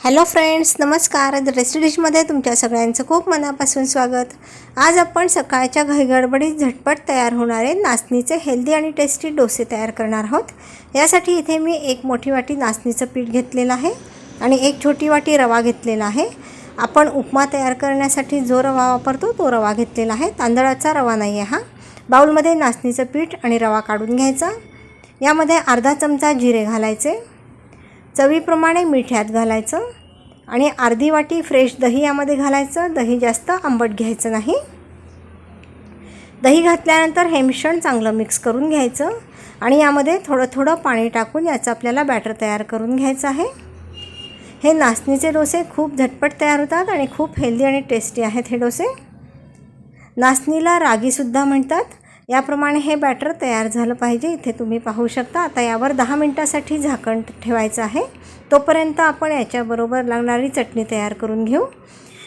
Hello friends नमस्कार. Recipe डिशमध्ये तुमच्या सगळ्यांचं खूप मनापासून स्वागत. आज आपण सकाळच्या घाईगडबडीत झटपट तयार होणारे नाचणीचे हेल्दी आणि टेस्टी डोसे तयार करणार आहोत. यासाठी इथे मी एक मोठी वाटी नाचणीचं पीठ घेतलेलं आहे आणि एक छोटी वाटी रवा घेतलेला आहे. आपण उपमा तयार करण्यासाठी जो रवा वापरतो तो रवा घेतलेला आहे. तांदळाचा रवा नाही आहे हा. बाऊलमध्ये नाचणीचं पीठ आणि रवा काढून घ्यायचा. यामध्ये अर्धा चमचा जिरे घालायचे. चवीप्रमाणे मीठ घालायचं आणि अर्धी वाटी फ्रेश दही यामध्ये घालायचं. दही जास्त आंबट घ्यायचं नाही. दही घातल्यानंतर हे मिश्रण चांगलं मिक्स करून घ्यायचं आणि यामध्ये थोडं थोडं पाणी टाकून याचं आपल्याला बॅटर तयार करून घ्यायचं आहे. हे नाचणीचे डोसे खूप झटपट तयार होतात आणि खूप हेल्दी आणि टेस्टी आहेत हे डोसे. नाचणीला रागीसुद्धा म्हणतात. याप्रमाणे हे बॅटर तयार झालं पाहिजे. इथे तुम्ही पाहू शकता आता यावर दहा मिनटासाठी झाकण ठेवायचं आहे. तोपर्यंत आपण याच्याबरोबर लागणारी चटणी तयार करून घेऊ.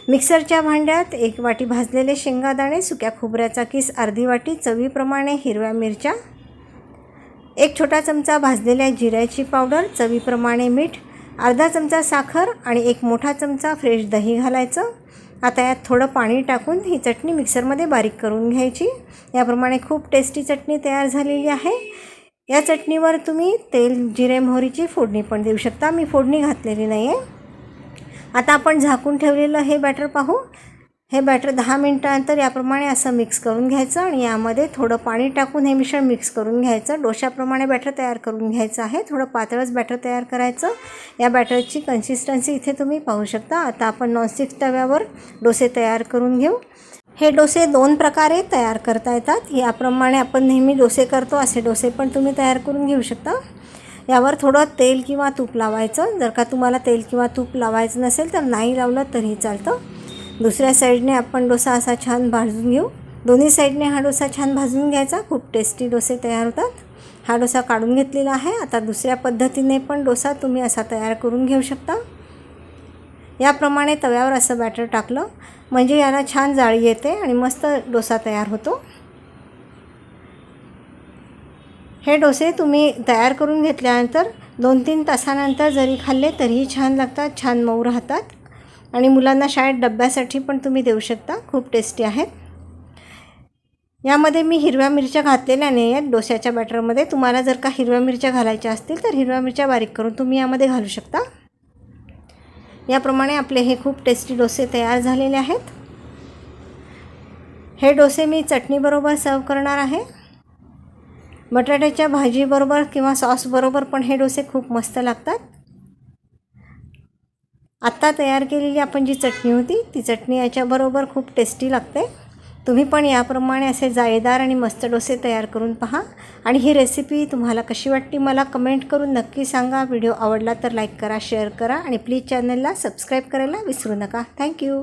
मिक्सरच्या भांड्यात एक वाटी भाजलेले शेंगादाणे सुक्या खोबऱ्याचा किस अर्धी वाटी चवीप्रमाणे हिरव्या मिरच्या एक छोटा चमचा भाजलेल्या जिऱ्याची पावडर चवीप्रमाणे मीठ अर्धा चमचा साखर आणि एक मोठा चमचा फ्रेश दही घालायचं. आता यात थोडं पाणी टाकून ही चटणी मिक्सरमध्ये बारीक करून घ्यायची. याप्रमाणे खूप टेस्टी चटणी तयार झालेली आहे. या चटणीवर तुम्ही तेल जिरे मोहरीची फोडणी पण देऊ शकता. मी फोडणी घातलेली नाही आहे आता आपण झाकून ठेवलेलं हे बॅटर पाहू. हे बॅटर दहा मिनटानंतर याप्रमाणे असं मिक्स करून घ्यायचं आणि यामध्ये थोडं पाणी टाकून हे मिश्रण मिक्स करून घ्यायचं. डोशाप्रमाणे बॅटर तयार करून घ्यायचं आहे. थोडं पातळच बॅटर तयार करायचं. या बॅटरची कन्सिस्टन्सी इथे तुम्ही पाहू शकता. आता आपण नॉनस्टिक तव्यावर डोसे तयार करून घेऊ. हे डोसे दोन प्रकारे तयार करता येतात. याप्रमाणे आपण नेहमी डोसे करतो असे डोसे पण तुम्ही तयार करून घेऊ शकता. यावर थोडं तेल किंवा तूप लावायचं. जर का तुम्हाला तेल किंवा तूप लावायचं नसेल तर नाही लावलं तरीही चालतं. दुसऱ्या साईडने आपण डोसा असा छान भाजून घेऊ. दोन्ही साईडने हा डोसा छान भाजून घ्यायचा. खूप टेस्टी डोसे तयार होतात. हा डोसा काढून घेतलेला आहे. आता दुसऱ्या पद्धतीने पण डोसा तुम्ही असा तयार करून घेऊ शकता. याप्रमाणे तव्यावर असं बॅटर टाकलं. म्हणजे याला छान जाळी येते आणि मस्त डोसा तयार होतो. हे डोसे तुम्ही तयार करून घेतल्यानंतर दोन तीन तासानंतर जरी खाल्ले तरीही छान लागतात छान मऊ राहतात. आणि मुलांना शाळेत डब्यासाठी पण तुम्ही देऊ शकता. खूप टेस्टी आहेत यामध्ये मी हिरव्या मिरच्या घातलेल्या नाही आहेत डोस्याच्या बॅटरमध्ये तुम्हाला जर का हिरव्या मिरच्या घालायच्या असतील तर हिरव्या मिरच्या बारीक करून तुम्ही यामध्ये घालू शकता. याप्रमाणे आपले हे खूप टेस्टी डोसे तयार झालेले आहेत. हे डोसे मी चटणीबरोबर सर्व करणार आहे. बटाट्याच्या भाजीबरोबर किंवा सॉसबरोबर पण हे डोसे खूप मस्त लागतात. आत्ता तयार केलेली आपण जी चटणी होती ती चटणी याच्याबरोबर खूप टेस्टी लागते. तुम्ही पण याप्रमाणे असे जाळीदार आणि मस्त डोसे तयार करून पहा. आणि ही रेसिपी तुम्हाला कशी वाटली मला कमेंट करून नक्की सांगा. व्हिडिओ आवडला तर लाईक करा शेअर करा आणि प्लीज चॅनलला सबस्क्राईब करायला विसरू नका. थँक्यू